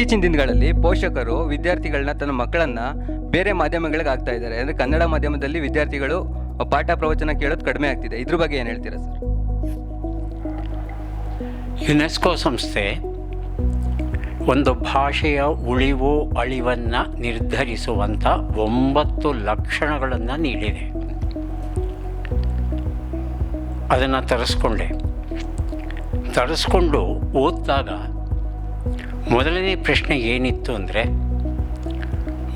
ಇತ್ತೀಚಿನ ದಿನಗಳಲ್ಲಿ ಪೋಷಕರು ವಿದ್ಯಾರ್ಥಿಗಳನ್ನ ತನ್ನ ಮಕ್ಕಳನ್ನ ಬೇರೆ ಮಾಧ್ಯಮಗಳಿಗೆ ಆಗ್ತಾ ಇದ್ದಾರೆ. ಅಂದರೆ ಕನ್ನಡ ಮಾಧ್ಯಮದಲ್ಲಿ ವಿದ್ಯಾರ್ಥಿಗಳು ಪಾಠ ಪ್ರವಚನ ಕೇಳೋದು ಕಡಿಮೆ ಆಗ್ತಿದೆ. ಇದ್ರ ಬಗ್ಗೆ ಏನು ಹೇಳ್ತೀರಾ ಸರ್? ಯುನೆಸ್ಕೋ ಸಂಸ್ಥೆ ಒಂದು ಭಾಷೆಯ ಉಳಿವು ಅಳಿವನ್ನು ನಿರ್ಧರಿಸುವಂಥ ಒಂಬತ್ತು ಲಕ್ಷಣಗಳನ್ನು ನೀಡಿದೆ. ಅದನ್ನು ತರಿಸ್ಕೊಂಡೆ. ತರಿಸ್ಕೊಂಡು ಓದಿದಾಗ ಮೊದಲನೇ ಪ್ರಶ್ನೆ ಏನಿತ್ತು ಅಂದರೆ,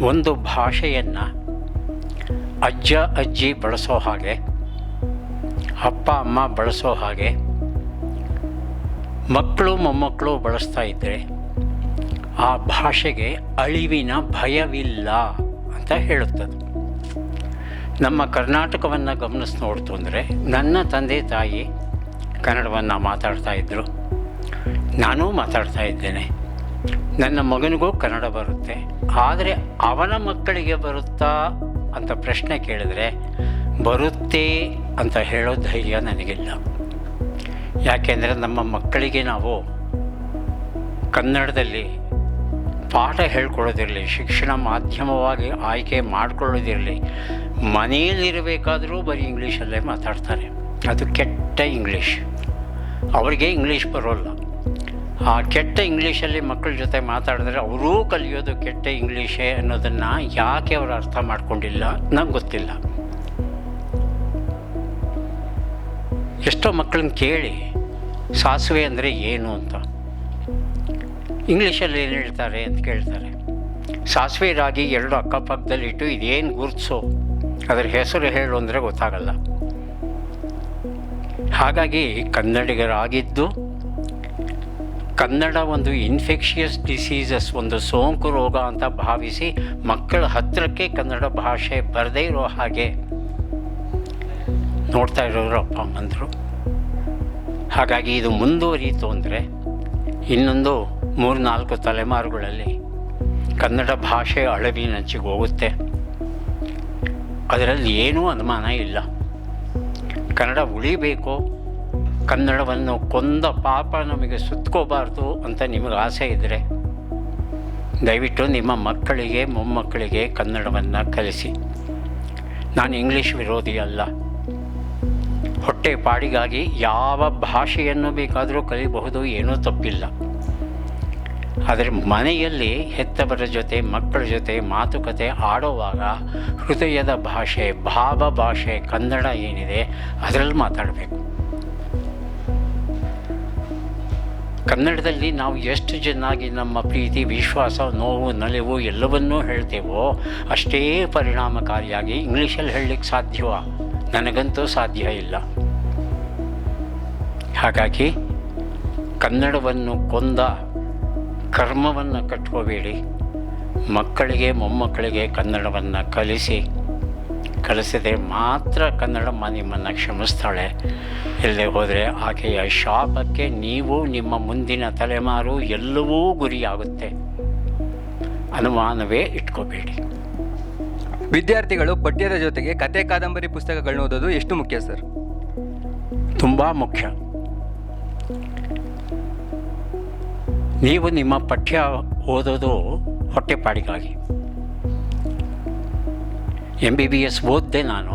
ಒಂದು ಭಾಷೆಯನ್ನು ಅಜ್ಜ, ಅಜ್ಜಿ ಬಳಸೋ ಹಾಗೆ, ಅಪ್ಪ, ಅಮ್ಮ ಬಳಸೋ ಹಾಗೆ, ಮಕ್ಕಳು, ಮೊಮ್ಮಕ್ಕಳು ಬಳಸ್ತಾ ಇದ್ದರೆ ಆ ಭಾಷೆಗೆ ಅಳಿವಿನ ಭಯವಿಲ್ಲ ಅಂತ ಹೇಳುತ್ತದೆ. ನಮ್ಮ ಕರ್ನಾಟಕವನ್ನು ಗಮನಿಸಿ ನೋಡ್ತು ಅಂದರೆ, ನನ್ನ ತಂದೆ, ತಾಯಿ ಕನ್ನಡವನ್ನು ಮಾತಾಡ್ತಾ ಇದ್ದರು ನಾನೂ ಮಾತಾಡ್ತಾ ಇದ್ದೇನೆ. ನನ್ನ ಮಗನಿಗೂ ಕನ್ನಡ ಬರುತ್ತೆ, ಆದರೆ ಅವನ ಮಕ್ಕಳಿಗೆ ಬರುತ್ತಾ ಅಂತ ಪ್ರಶ್ನೆ ಕೇಳಿದ್ರೆ ಬರುತ್ತೆ ಅಂತ ಹೇಳೋ ಧೈರ್ಯ ನನಗಿಲ್ಲ. ಯಾಕೆಂದರೆ ನಮ್ಮ ಮಕ್ಕಳಿಗೆ ನಾವು ಕನ್ನಡದಲ್ಲಿ ಪಾಠ ಹೇಳ್ಕೊಳ್ಳೋದಿರಲಿ, ಶಿಕ್ಷಣ ಮಾಧ್ಯಮವಾಗಿ ಆಯ್ಕೆ ಮಾಡಿಕೊಳ್ಳೋದಿರಲಿ, ಮನೆಯಲ್ಲಿರಬೇಕಾದರೂ ಬರೀ ಇಂಗ್ಲೀಷಲ್ಲೇ ಮಾತಾಡ್ತಾರೆ. ಅದು ಕೆಟ್ಟ ಇಂಗ್ಲೀಷ್. ಅವರಿಗೆ ಇಂಗ್ಲೀಷ್ ಬರೋಲ್ಲ. ಆ ಕೆಟ್ಟ ಇಂಗ್ಲೀಷಲ್ಲಿ ಮಕ್ಕಳ ಜೊತೆ ಮಾತಾಡಿದ್ರೆ ಅವರೂ ಕಲಿಯೋದು ಕೆಟ್ಟ ಇಂಗ್ಲೀಷೇ ಅನ್ನೋದನ್ನು ಯಾಕೆ ಅವರು ಅರ್ಥ ಮಾಡ್ಕೊಂಡಿಲ್ಲ? ನಂಗೆ ಗೊತ್ತಿಲ್ಲ. ಎಷ್ಟೋ ಮಕ್ಕಳನ್ನ ಕೇಳಿ, ಸಾಸಿವೆ ಅಂದರೆ ಏನು ಅಂತ. ಇಂಗ್ಲೀಷಲ್ಲಿ ಏನು ಹೇಳ್ತಾರೆ ಅಂತ ಕೇಳ್ತಾರೆ. ಸಾಸಿವೆ ರಾಗಿ ಎರಡು ಅಕ್ಕಪಕ್ಕದಲ್ಲಿಟ್ಟು ಇದೇನು ಗುರುತಿಸು ಅದರ ಹೆಸರು ಹೇಳು ಅಂದರೆ ಗೊತ್ತಾಗಲ್ಲ. ಹಾಗಾಗಿ ಕನ್ನಡಿಗರಾಗಿದ್ದು ಕನ್ನಡ ಒಂದು ಇನ್ಫೆಕ್ಷಿಯಸ್ ಡಿಸೀಸಸ್ ಒಂದು ಸೋಂಕು ರೋಗ ಅಂತ ಭಾವಿಸಿ ಮಕ್ಕಳ ಹತ್ತಿರಕ್ಕೆ ಕನ್ನಡ ಭಾಷೆ ಬರದೇ ಇರೋ ಹಾಗೆ ನೋಡ್ತಾ ಇರೋರು ಅಪ್ಪ ಅಮ್ಮಂದರು. ಹಾಗಾಗಿ ಇದು ಮುಂದುವರಿಯಿತು ಅಂದರೆ ಇನ್ನೊಂದು ಮೂರು ನಾಲ್ಕು ತಲೆಮಾರುಗಳಲ್ಲಿ ಕನ್ನಡ ಭಾಷೆ ಅಳವಿನಂಚಿಗೆ ಹೋಗುತ್ತೆ. ಅದರಲ್ಲಿ ಏನೂ ಅನುಮಾನ ಇಲ್ಲ. ಕನ್ನಡ ಉಳಿಬೇಕು ಕನ್ನಡವನ್ನು ಕೊಂದ ಪಾಪ ನಮಗೆ ಸುತ್ಕೋಬಾರ್ದು ಅಂತ ನಿಮಗೆ ಆಸೆ ಇದ್ದರೆ ದಯವಿಟ್ಟು ನಿಮ್ಮ ಮಕ್ಕಳಿಗೆ, ಮೊಮ್ಮಕ್ಕಳಿಗೆ ಕನ್ನಡವನ್ನು ಕಲಿಸಿ. ನಾನು ಇಂಗ್ಲೀಷ್ ವಿರೋಧಿ ಅಲ್ಲ. ಹೊಟ್ಟೆ ಪಾಡಿಗಾಗಿ ಯಾವ ಭಾಷೆಯನ್ನು ಬೇಕಾದರೂ ಕಲಿಬಹುದು ಏನೂ ತಪ್ಪಿಲ್ಲ. ಆದರೆ ಮನೆಯಲ್ಲಿ ಹೆತ್ತವರ ಜೊತೆ, ಮಕ್ಕಳ ಜೊತೆ ಮಾತುಕತೆ ಆಡುವಾಗ ಹೃದಯದ ಭಾಷೆ, ಭಾವ ಭಾಷೆ ಕನ್ನಡ ಏನಿದೆ, ಅದರಲ್ಲಿ ಮಾತಾಡಬೇಕು. ಕನ್ನಡದಲ್ಲಿ ನಾವು ಎಷ್ಟು ಚೆನ್ನಾಗಿ ನಮ್ಮ ಪ್ರೀತಿ, ವಿಶ್ವಾಸ, ನೋವು, ನಲಿವು ಎಲ್ಲವನ್ನೂ ಹೇಳ್ತೇವೋ ಅಷ್ಟೇ ಪರಿಣಾಮಕಾರಿಯಾಗಿ ಇಂಗ್ಲೀಷಲ್ಲಿ ಹೇಳಲಿಕ್ಕೆ ಸಾಧ್ಯವ? ನನಗಂತೂ ಸಾಧ್ಯ ಇಲ್ಲ. ಹಾಗಾಗಿ ಕನ್ನಡವನ್ನು ಕೊಂದ ಕರ್ಮವನ್ನು ಕಟ್ಕೋಬೇಡಿ. ಮಕ್ಕಳಿಗೆ, ಮೊಮ್ಮಕ್ಕಳಿಗೆ ಕನ್ನಡವನ್ನು ಕಲಿಸಿ. ಕಲಿಸಿದರೆ ಮಾತ್ರ ಕನ್ನಡಮ್ಮ ನಿಮ್ಮನ್ನು ಕ್ಷಮಿಸ್ತಾಳೆ. ಎಲ್ಲೇ ಹೋದರೆ ಆಕೆಯ ಶಾಪಕ್ಕೆ ನೀವು ನಿಮ್ಮ ಮುಂದಿನ ತಲೆಮಾರು ಎಲ್ಲವೂ ಗುರಿಯಾಗುತ್ತೆ. ಅನುಮಾನವೇ ಇಟ್ಕೋಬೇಡಿ. ವಿದ್ಯಾರ್ಥಿಗಳು ಪಠ್ಯದ ಜೊತೆಗೆ ಕತೆ ಕಾದಂಬರಿ ಪುಸ್ತಕಗಳನ್ನ ಓದೋದು ಎಷ್ಟು ಮುಖ್ಯ ಸರ್? ತುಂಬ ಮುಖ್ಯ. ನೀವು ನಿಮ್ಮ ಪಠ್ಯ ಓದೋದು ಹೊಟ್ಟೆಪಾಡಿಗಾಗಿ. ಎಂ ಬಿ ಬಿ ಎಸ್ ಓದಿದೆ ನಾನು.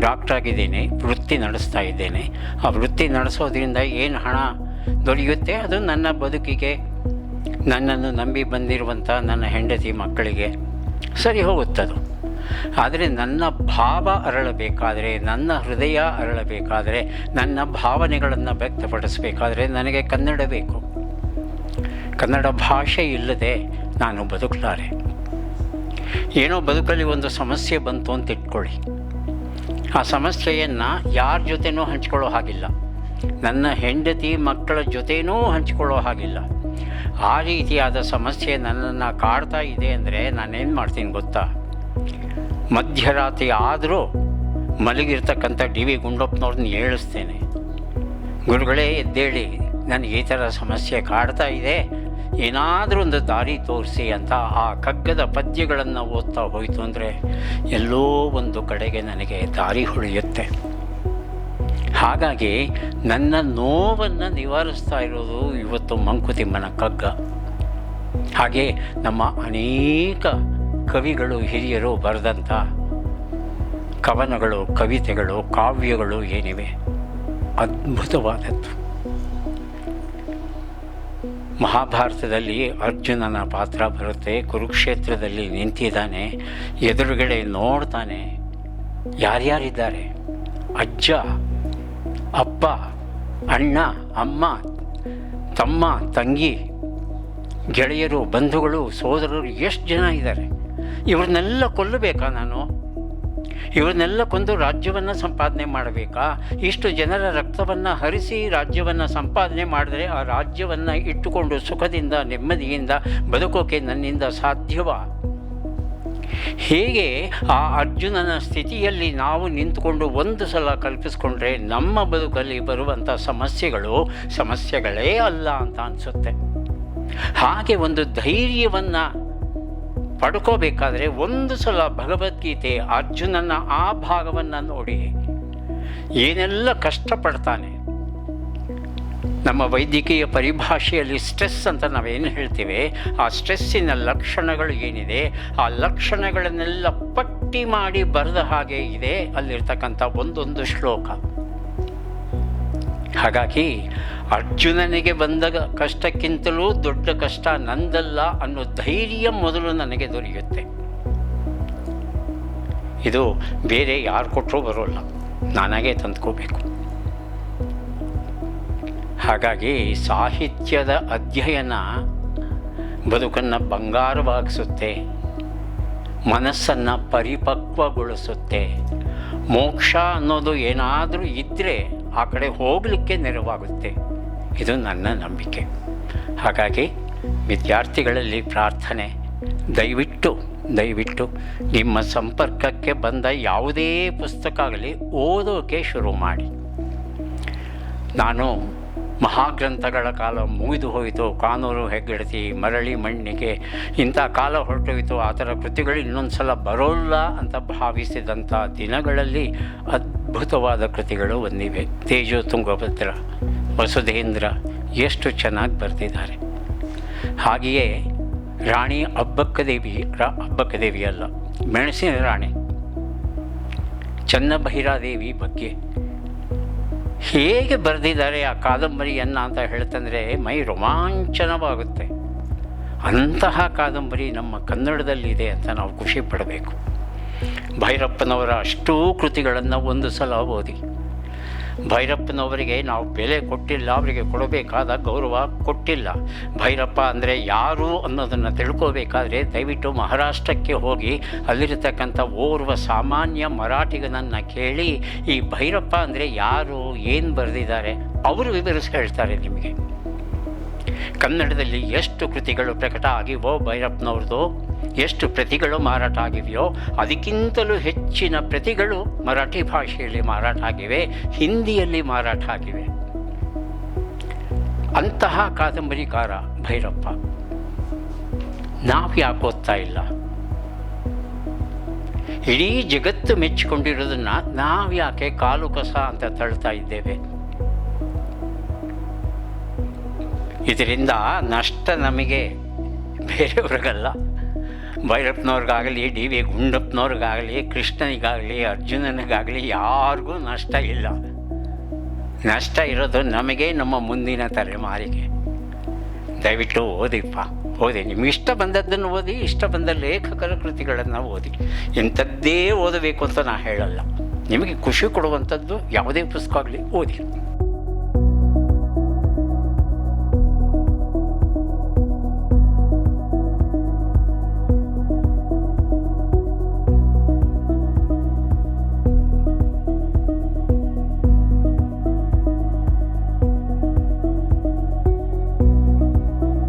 ಡಾಕ್ಟರ್ ಆಗಿದ್ದೀನಿ, ವೃತ್ತಿ ನಡೆಸ್ತಾ ಇದ್ದೇನೆ. ಆ ವೃತ್ತಿ ನಡೆಸೋದ್ರಿಂದ ಏನು ಹಣ ದೊರೆಯುತ್ತೆ ಅದು ನನ್ನ ಬದುಕಿಗೆ. ನನ್ನನ್ನು ನಂಬಿ ಬಂದಿರುವಂಥ ನನ್ನ ಹೆಂಡತಿ ಮಕ್ಕಳಿಗೆ ಸರಿ ಹೋಗುತ್ತದು. ಆದರೆ ನನ್ನ ಭಾವ ಅರಳಬೇಕಾದರೆ, ನನ್ನ ಹೃದಯ ಅರಳಬೇಕಾದರೆ, ನನ್ನ ಭಾವನೆಗಳನ್ನು ವ್ಯಕ್ತಪಡಿಸಬೇಕಾದರೆ ನನಗೆ ಕನ್ನಡ ಬೇಕು. ಕನ್ನಡ ಭಾಷೆ ಇಲ್ಲದೆ ನಾನು ಬದುಕಲಾರೆ. ಏನೋ ಬದುಕಲ್ಲಿ ಒಂದು ಸಮಸ್ಯೆ ಬಂತು ಅಂತ ಇಟ್ಕೊಳ್ಳಿ. ಆ ಸಮಸ್ಯೆಯನ್ನು ಯಾರ ಜೊತೆನೂ ಹಂಚ್ಕೊಳ್ಳೋ ಹಾಗಿಲ್ಲ. ನನ್ನ ಹೆಂಡತಿ ಮಕ್ಕಳ ಜೊತೆನೂ ಹಂಚ್ಕೊಳ್ಳೋ ಹಾಗಿಲ್ಲ. ಆ ರೀತಿಯಾದ ಸಮಸ್ಯೆ ನನ್ನನ್ನು ಕಾಡ್ತಾ ಇದೆ ಅಂದರೆ ನಾನೇನು ಮಾಡ್ತೀನಿ ಗೊತ್ತಾ? ಮಧ್ಯರಾತ್ರಿ ಆದರೂ ಮಲಗಿರ್ತಕ್ಕಂಥ ಡಿ ವಿ ಗುಂಡಪ್ಪನವ್ರನ್ನ ಏಳಿಸ್ತೇನೆ. ಗುರುಗಳೇ ಎದ್ದೇಳಿ, ನನಗೆ ಈ ಥರ ಸಮಸ್ಯೆ ಕಾಡ್ತಾ ಇದೆ. ಏನಾದರೂ ಒಂದು ದಾರಿ ತೋರಿಸಿ ಅಂತ ಆ ಕಗ್ಗದ ಪದ್ಯಗಳನ್ನು ಓದ್ತಾ ಹೋಯಿತು ಅಂದರೆ ಎಲ್ಲೋ ಒಂದು ಕಡೆಗೆ ನನಗೆ ದಾರಿ ಹೊಳೆಯುತ್ತೆ. ಹಾಗಾಗಿ ನನ್ನ ನೋವನ್ನು ನಿವಾರಿಸ್ತಾ ಇರೋದು ಇವತ್ತು ಮಂಕುತಿಮ್ಮನ ಕಗ್ಗ ಹಾಗೆ ನಮ್ಮ ಅನೇಕ ಕವಿಗಳು, ಹಿರಿಯರು ಬರೆದಂಥ ಕವನಗಳು, ಕವಿತೆಗಳು, ಕಾವ್ಯಗಳು ಏನಿವೆ. ಅದ್ಭುತವಾದದ್ದು. ಮಹಾಭಾರತದಲ್ಲಿ ಅರ್ಜುನನ ಪಾತ್ರ ಬರುತ್ತೆ. ಕುರುಕ್ಷೇತ್ರದಲ್ಲಿ ನಿಂತಿದ್ದಾನೆ. ಎದುರುಗಡೆ ನೋಡ್ತಾನೆ. ಯಾರ್ಯಾರಿದ್ದಾರೆ? ಅಜ್ಜ, ಅಪ್ಪ, ಅಣ್ಣ, ಅಮ್ಮ, ತಮ್ಮ, ತಂಗಿ, ಗೆಳೆಯರು, ಬಂಧುಗಳು, ಸೋದರರು, ಎಷ್ಟು ಜನ ಇದ್ದಾರೆ? ಇವ್ರನ್ನೆಲ್ಲ ಕೊಲ್ಲಬೇಕಾ ನಾನು? ಇವ್ರನ್ನೆಲ್ಲ ಕೊಂದು ರಾಜ್ಯವನ್ನು ಸಂಪಾದನೆ ಮಾಡಬೇಕಾ? ಇಷ್ಟು ಜನರ ರಕ್ತವನ್ನು ಹರಿಸಿ ರಾಜ್ಯವನ್ನು ಸಂಪಾದನೆ ಮಾಡಿದ್ರೆ ಆ ರಾಜ್ಯವನ್ನು ಇಟ್ಟುಕೊಂಡು ಸುಖದಿಂದ, ನೆಮ್ಮದಿಯಿಂದ ಬದುಕೋಕೆ ನನ್ನಿಂದ ಸಾಧ್ಯವಾ? ಹೇಗೆ ಆ ಅರ್ಜುನನ ಸ್ಥಿತಿಯಲ್ಲಿ ನಾವು ನಿಂತುಕೊಂಡು ಒಂದು ಸಲ ಕಲ್ಪಿಸ್ಕೊಂಡ್ರೆ ನಮ್ಮ ಬದುಕಲ್ಲಿ ಬರುವಂಥ ಸಮಸ್ಯೆಗಳು ಸಮಸ್ಯೆಗಳೇ ಅಲ್ಲ ಅಂತ ಅನಿಸುತ್ತೆ. ಹಾಗೆ ಒಂದು ಧೈರ್ಯವನ್ನು ಪಡ್ಕೋಬೇಕಾದ್ರೆ ಒಂದು ಸಲ ಭಗವದ್ಗೀತೆ ಅರ್ಜುನನ ಆ ಭಾಗವನ್ನು ನೋಡಿ. ಏನೆಲ್ಲ ಕಷ್ಟಪಡ್ತಾನೆ. ನಮ್ಮ ವೈದ್ಯಕೀಯ ಪರಿಭಾಷೆಯಲ್ಲಿ ಸ್ಟ್ರೆಸ್ ಅಂತ ನಾವೇನು ಹೇಳ್ತೀವಿ? ಆ ಸ್ಟ್ರೆಸ್ಸಿನ ಲಕ್ಷಣಗಳು ಏನಿದೆ? ಆ ಲಕ್ಷಣಗಳನ್ನೆಲ್ಲ ಪಟ್ಟಿ ಮಾಡಿ ಬರೆದ ಹಾಗೆ ಇದೆ ಅಲ್ಲಿರ್ತಕ್ಕಂಥ ಒಂದೊಂದು ಶ್ಲೋಕ. ಹಾಗಾಗಿ ಅರ್ಜುನನಿಗೆ ಬಂದ ಕಷ್ಟಕ್ಕಿಂತಲೂ ದೊಡ್ಡ ಕಷ್ಟ ನಂದಲ್ಲ ಅನ್ನೋ ಧೈರ್ಯ ಮೊದಲು ನನಗೆ ದೊರೆಯುತ್ತೆ. ಇದು ಬೇರೆ ಯಾರು ಕೊಟ್ಟರೂ ಬರೋಲ್ಲ. ನನಗೆ ತಂದ್ಕೋಬೇಕು. ಹಾಗಾಗಿ ಸಾಹಿತ್ಯದ ಅಧ್ಯಯನ ಬದುಕನ್ನು ಬಂಗಾರವಾಗಿಸುತ್ತೆ, ಮನಸ್ಸನ್ನು ಪರಿಪಕ್ವಗೊಳಿಸುತ್ತೆ. ಮೋಕ್ಷ ಅನ್ನೋದು ಏನಾದರೂ ಇದ್ದರೆ ಆ ಕಡೆ ಹೋಗಲಿಕ್ಕೆ ನೆರವಾಗುತ್ತೆ. ಇದು ನನ್ನ ನಂಬಿಕೆ. ಹಾಗಾಗಿ ವಿದ್ಯಾರ್ಥಿಗಳಲ್ಲಿ ಪ್ರಾರ್ಥನೆ, ದಯವಿಟ್ಟು ದಯವಿಟ್ಟು ನಿಮ್ಮ ಸಂಪರ್ಕಕ್ಕೆ ಬಂದ ಯಾವುದೇ ಪುಸ್ತಕ ಆಗಲಿ ಓದೋಕೆ ಶುರು ಮಾಡಿ. ನಾನು ಮಹಾಗ್ರಂಥಗಳ ಕಾಲ ಮುಗಿದು ಹೋಯಿತು, ಕಾನೂರು ಹೆಗ್ಗಡತಿ, ಮರಳಿ ಮಣ್ಣಿಗೆ ಇಂಥ ಕಾಲ ಹೊರಟೋಯಿತು, ಆ ಥರ ಕೃತಿಗಳು ಇನ್ನೊಂದು ಸಲ ಬರೋಲ್ಲ ಅಂತ ಭಾವಿಸಿದಂಥ ದಿನಗಳಲ್ಲಿ ಅದ್ಭುತವಾದ ಕೃತಿಗಳು ಬಂದಿವೆ ತೇಜೋ ತುಂಗಭದ್ರ, ವಸುಧೇಂದ್ರ ಎಷ್ಟು ಚೆನ್ನಾಗಿ ಬರೆದಿದ್ದಾರೆ. ಹಾಗೆಯೇ ರಾಣಿ ಅಬ್ಬಕ್ಕದೇವಿ ರಾ ಅಬ್ಬಕ್ಕದೇವಿ ಅಲ್ಲ, ಮೆಣಸಿನ ರಾಣಿ ಚನ್ನಭೈರಾದೇವಿ ಬಗ್ಗೆ ಹೇಗೆ ಬರೆದಿದ್ದಾರೆ ಆ ಕಾದಂಬರಿಯನ್ನು ಅಂತ ಹೇಳ್ತಂದರೆ ಮೈ ರೋಮಾಂಚನವಾಗುತ್ತೆ. ಅಂತಹ ಕಾದಂಬರಿ ನಮ್ಮ ಕನ್ನಡದಲ್ಲಿದೆ ಅಂತ ನಾವು ಖುಷಿ ಪಡಬೇಕು. ಭೈರಪ್ಪನವರ ಅಷ್ಟೂ ಕೃತಿಗಳನ್ನು ಒಂದು ಸಲ ಓದಿ. ಭೈರಪ್ಪನವರಿಗೆ ನಾವು ಬೆಲೆ ಕೊಟ್ಟಿಲ್ಲ, ಅವರಿಗೆ ಕೊಡಬೇಕಾದ ಗೌರವ ಕೊಟ್ಟಿಲ್ಲ. ಭೈರಪ್ಪ ಅಂದರೆ ಯಾರು ಅನ್ನೋದನ್ನು ತಿಳ್ಕೋಬೇಕಾದ್ರೆ ದಯವಿಟ್ಟು ಮಹಾರಾಷ್ಟ್ರಕ್ಕೆ ಹೋಗಿ ಅಲ್ಲಿರತಕ್ಕಂಥ ಓರ್ವ ಸಾಮಾನ್ಯ ಮರಾಠಿಗನನ್ನು ಕೇಳಿ, ಈ ಭೈರಪ್ಪ ಅಂದರೆ ಯಾರು, ಏನು ಬರೆದಿದ್ದಾರೆ, ಅವರು ವಿವರಿಸಿ ಹೇಳ್ತಾರೆ ನಿಮಗೆ. ಕನ್ನಡದಲ್ಲಿ ಎಷ್ಟು ಕೃತಿಗಳು ಪ್ರಕಟ ಆಗಿವೋ ಭೈರಪ್ಪನವ್ರದ್ದು, ಎಷ್ಟು ಪ್ರತಿಗಳು ಮಾರಾಟ ಆಗಿವೆಯೋ, ಅದಕ್ಕಿಂತಲೂ ಹೆಚ್ಚಿನ ಪ್ರತಿಗಳು ಮರಾಠಿ ಭಾಷೆಯಲ್ಲಿ ಮಾರಾಟ ಆಗಿವೆ, ಹಿಂದಿಯಲ್ಲಿ ಮಾರಾಟ ಆಗಿವೆ. ಅಂತಹ ಕಾದಂಬರಿಕಾರ ಭೈರಪ್ಪ. ನಾವು ಯಾಕೆ ಓದ್ತಾ ಇಲ್ಲ? ಇಡೀ ಜಗತ್ತು ಮೆಚ್ಚಿಕೊಂಡಿರೋದನ್ನು ನಾವು ಯಾಕೆ ಕಾಲು ಕಸ ಅಂತ ತಳ್ತಾ ಇದ್ದೇವೆ? ಇದರಿಂದ ನಷ್ಟ ನಮಗೆ ಬೇರೆಯವ್ರಿಗಲ್ಲ. ಭೈರಪ್ಪನವ್ರಿಗಾಗಲಿ, ಡಿ ವಿ ಗುಂಡಪ್ಪನವ್ರಿಗಾಗಲಿ, ಕೃಷ್ಣನಿಗಾಗಲಿ, ಅರ್ಜುನನಿಗಾಗಲಿ ಯಾರಿಗೂ ನಷ್ಟ ಇಲ್ಲ. ನಷ್ಟ ಇರೋದು ನಮಗೆ ನಮ್ಮ ಮುಂದಿನ ತಲೆಮಾರಿಗೆ. ದಯವಿಟ್ಟು ಓದಿಪ್ಪ ಓದಿ. ನಿಮ್ಗೆ ಇಷ್ಟ ಬಂದದ್ದನ್ನು ಓದಿ, ಇಷ್ಟ ಬಂದ ಲೇಖಕರ ಕೃತಿಗಳನ್ನು ಓದಿ. ಇಂಥದ್ದೇ ಓದಬೇಕು ಅಂತ ನಾನು ಹೇಳಲ್ಲ. ನಿಮಗೆ ಖುಷಿ ಕೊಡುವಂಥದ್ದು ಯಾವುದೇ ಪುಸ್ತಕ ಆಗಲಿ ಓದಿ.